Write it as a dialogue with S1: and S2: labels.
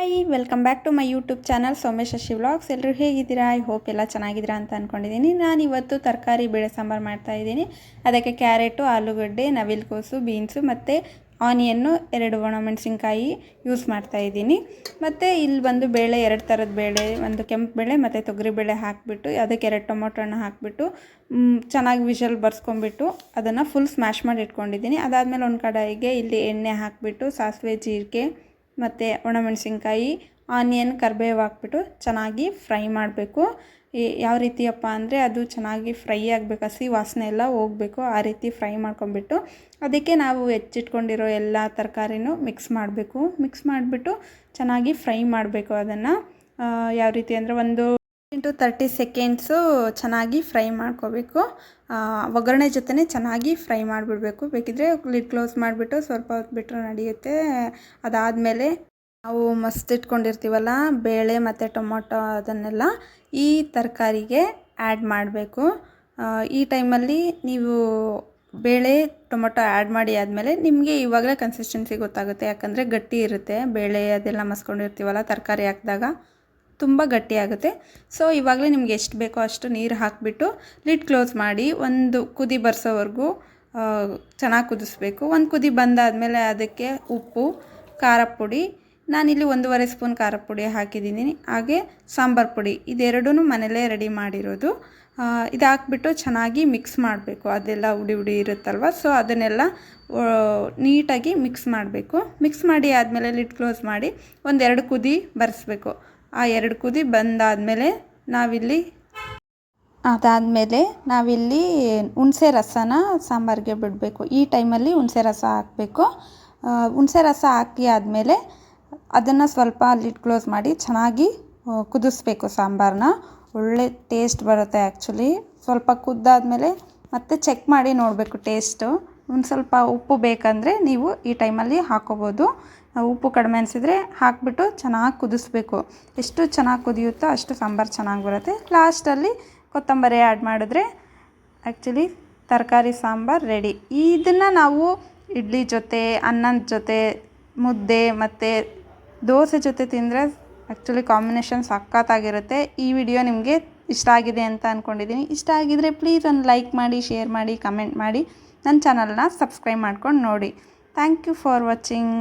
S1: Hi welcome back to my YouTube channel Somesh Shashi vlogs ಎಲ್ಲರೂ ಹೇಗಿದ್ದೀರಾ? I hope ಎಲ್ಲ ಚೆನ್ನಾಗಿದ್ದೀರಾ ಅಂತ ಅಂದ್ಕೊಂಡಿದ್ದೀನಿ ನಾನು ಇವತ್ತು ತರಕಾರಿ, ಬೇಳೆ ಸಾಂಬಾರು ಮಾಡ್ತಾ ಇದ್ದೀನಿ. ಅದಕ್ಕೆ ಕ್ಯಾರೆಟು, ಆಲೂಗಡ್ಡೆ, ನವಿಲುಕೋಸು, ಬೀನ್ಸು ಮತ್ತು ಆನಿಯನ್ನು ಎರಡು ಒಣಮೆಣಸಿನ್ಕಾಯಿ ಯೂಸ್ ಮಾಡ್ತಾ ಇದ್ದೀನಿ. ಮತ್ತು ಇಲ್ಲಿ ಬಂದು ಬೇಳೆ, ಎರಡು ಥರದ ಬೇಳೆ, ಒಂದು ಕೆಂಪು ಬೇಳೆ ಮತ್ತು ತೊಗರಿ ಬೇಳೆ ಹಾಕಿಬಿಟ್ಟು, ಅದಕ್ಕೆ ಎರಡು ಟೊಮೊಟೊ ಹಣ್ಣು ಹಾಕಿಬಿಟ್ಟು ಚೆನ್ನಾಗಿ ವಿಷಲ್ ಬರ್ಸ್ಕೊಂಬಿಟ್ಟು ಅದನ್ನು ಫುಲ್ ಸ್ಮ್ಯಾಶ್ ಮಾಡಿ ಇಟ್ಕೊಂಡಿದ್ದೀನಿ. ಅದಾದಮೇಲೆ ಒಂದು ಕಡಾಯಿಗೆ ಇಲ್ಲಿ ಎಣ್ಣೆ ಹಾಕಿಬಿಟ್ಟು, ಸಾಸಿವೆ, ಜೀರಿಗೆ ಮತ್ತು ಒಣಮೆಣಸಿನ್ಕಾಯಿ, ಆನಿಯನ್, ಕರ್ಬೇವು ಹಾಕ್ಬಿಟ್ಟು ಚೆನ್ನಾಗಿ ಫ್ರೈ ಮಾಡಬೇಕು. ಯಾವ ರೀತಿಯಪ್ಪ ಅಂದರೆ ಅದು ಚೆನ್ನಾಗಿ ಫ್ರೈ ಆಗಬೇಕು, ಹಸಿ ವಾಸನೆ ಎಲ್ಲ ಹೋಗಬೇಕು ಆ ರೀತಿ ಫ್ರೈ ಮಾಡ್ಕೊಂಬಿಟ್ಟು ಅದಕ್ಕೆ ನಾವು ಹೆಚ್ಚಿಟ್ಕೊಂಡಿರೋ ಎಲ್ಲ ತರಕಾರಿನೂ ಮಿಕ್ಸ್ ಮಾಡಬೇಕು. ಮಿಕ್ಸ್ ಮಾಡಿಬಿಟ್ಟು ಚೆನ್ನಾಗಿ ಫ್ರೈ ಮಾಡಬೇಕು ಅದನ್ನು. ಯಾವ ರೀತಿ ಅಂದರೆ ಒಂದು ಇಂಟು ತರ್ಟಿ ಸೆಕೆಂಡ್ಸು ಚೆನ್ನಾಗಿ ಫ್ರೈ ಮಾಡ್ಕೋಬೇಕು. ಒಗ್ಗರಣೆ ಜೊತೆ ಚೆನ್ನಾಗಿ ಫ್ರೈ ಮಾಡಿಬಿಡ್ಬೇಕು. ಬೇಕಿದ್ರೆ ಲಿಡ್ ಕ್ಲೋಸ್ ಮಾಡಿಬಿಟ್ಟು ಸ್ವಲ್ಪ ಹೊತ್ತು ಬಿಟ್ಟರೆ ನಡೆಯುತ್ತೆ. ಅದಾದಮೇಲೆ ನಾವು ಮಸ್ತ್ ಇಟ್ಕೊಂಡಿರ್ತೀವಲ್ಲ, ಬೇಳೆ ಮತ್ತು ಟೊಮೊಟೊ ಅದನ್ನೆಲ್ಲ ಈ ತರಕಾರಿಗೆ ಆ್ಯಡ್ ಮಾಡಬೇಕು. ಈ ಟೈಮಲ್ಲಿ ನೀವು ಬೇಳೆ, ಟೊಮೊಟೊ ಆ್ಯಡ್ ಮಾಡಿ ಆದಮೇಲೆ ನಿಮಗೆ ಇವಾಗಲೇ ಕನ್ಸಿಸ್ಟೆನ್ಸಿ ಗೊತ್ತಾಗುತ್ತೆ. ಯಾಕಂದರೆ ಗಟ್ಟಿ ಇರುತ್ತೆ. ಬೇಳೆ ಅದೆಲ್ಲ ಮಸ್ಕೊಂಡಿರ್ತೀವಲ್ಲ, ತರಕಾರಿ ಹಾಕಿದಾಗ. ತುಂಬ ಗಟ್ಟಿಯಾಗುತ್ತೆ ಸೊ ಇವಾಗಲೇ ನಿಮ್ಗೆ ಎಷ್ಟು ಬೇಕೋ ಅಷ್ಟು ನೀರು ಹಾಕಿಬಿಟ್ಟು ಲಿಡ್ ಕ್ಲೋಸ್ ಮಾಡಿ ಒಂದು ಕುದಿ ಬರ್ಸೋವರೆಗೂ ಚೆನ್ನಾಗಿ ಕುದಿಸ್ಬೇಕು. ಒಂದು ಕುದಿ ಬಂದಾದಮೇಲೆ ಅದಕ್ಕೆ ಉಪ್ಪು, ಖಾರ ಪುಡಿ. ನಾನಿಲ್ಲಿ ಒಂದೂವರೆ ಸ್ಪೂನ್ ಖಾರ ಪುಡಿ ಹಾಕಿದ್ದೀನಿ. ಹಾಗೆ ಸಾಂಬಾರು ಪುಡಿ. ಇದೆರಡೂ ಮನೇಲೇ ರೆಡಿ ಮಾಡಿರೋದು. ಇದು ಹಾಕ್ಬಿಟ್ಟು ಚೆನ್ನಾಗಿ ಮಿಕ್ಸ್ ಮಾಡಬೇಕು. ಅದೆಲ್ಲ ಉಡಿ ಉಡಿ ಇರುತ್ತಲ್ವ? ಸೊ ಅದನ್ನೆಲ್ಲ ನೀಟಾಗಿ ಮಿಕ್ಸ್ ಮಾಡಬೇಕು. ಮಿಕ್ಸ್ ಮಾಡಿ ಆದಮೇಲೆ ಲಿಡ್ ಕ್ಲೋಸ್ ಮಾಡಿ ಒಂದೆರಡು ಕುದಿ ಬರೆಸ್ಬೇಕು. ಆ ಎರಡು ಕುದಿ ಬಂದಾದಮೇಲೆ ನಾವಿಲ್ಲಿ ಅದಾದಮೇಲೆ ನಾವಿಲ್ಲಿ ಹುಣಸೆ ರಸನ ಸಾಂಬಾರಿಗೆ ಬಿಡಬೇಕು. ಈ ಟೈಮಲ್ಲಿ ಹುಣಸೆ ರಸ ಹಾಕಬೇಕು. ಹುಣಸೆ ರಸ ಹಾಕಿ ಆದಮೇಲೆ ಅದನ್ನು ಸ್ವಲ್ಪ ಲಿಡ್ ಕ್ಲೋಸ್ ಮಾಡಿ ಚೆನ್ನಾಗಿ ಕುದಿಸ್ಬೇಕು ಸಾಂಬಾರನ್ನ ಒಳ್ಳೆ ಟೇಸ್ಟ್ ಬರುತ್ತೆ ಆ್ಯಕ್ಚುಲಿ ಸ್ವಲ್ಪ ಕುದ್ದಾದಮೇಲೆ ಮತ್ತೆ ಚೆಕ್ ಮಾಡಿ ನೋಡಬೇಕು ಟೇಸ್ಟು. ಒಂದು ಸ್ವಲ್ಪ ಉಪ್ಪು ಬೇಕಂದರೆ ನೀವು ಈ ಟೈಮಲ್ಲಿ ಹಾಕೋಬೋದು. ಉಪ್ಪು ಕಡಿಮೆ ಅನಿಸಿದರೆ ಹಾಕಿಬಿಟ್ಟು ಚೆನ್ನಾಗಿ ಕುದಿಸ್ಬೇಕು. ಎಷ್ಟು ಚೆನ್ನಾಗಿ ಕುದಿಯುತ್ತೋ ಅಷ್ಟು ಸಾಂಬಾರು ಚೆನ್ನಾಗಿ ಬರುತ್ತೆ. ಲಾಸ್ಟಲ್ಲಿ ಕೊತ್ತಂಬರಿ ಆ್ಯಡ್ ಮಾಡಿದ್ರೆ ಆ್ಯಕ್ಚುಲಿ ತರಕಾರಿ ಸಾಂಬಾರು ರೆಡಿ ಇದನ್ನು ನಾವು ಇಡ್ಲಿ ಜೊತೆ, ಅನ್ನದ ಜೊತೆ, ಮುದ್ದೆ ಮತ್ತು ದೋಸೆ ಜೊತೆ ತಿಂದರೆ ಆ್ಯಕ್ಚುಲಿ ಕಾಂಬಿನೇಷನ್ ಸಖತ್ತಾಗಿರುತ್ತೆ. ಈ ವಿಡಿಯೋ ನಿಮಗೆ ಇಷ್ಟ ಆಗಿದೆ ಅಂತ ಅಂದ್ಕೊಂಡಿದ್ದೀನಿ ಇಷ್ಟ ಆಗಿದರೆ ಪ್ಲೀಸ್ ಒಂದು ಲೈಕ್ ಮಾಡಿ ಶೇರ್ ಮಾಡಿ ಕಮೆಂಟ್ ಮಾಡಿ. ನನ್ನ ಚಾನಲ್ನ ಸಬ್ಸ್ಕ್ರೈಬ್ ಮಾಡ್ಕೊಂಡು ನೋಡಿ. Thank you for watching.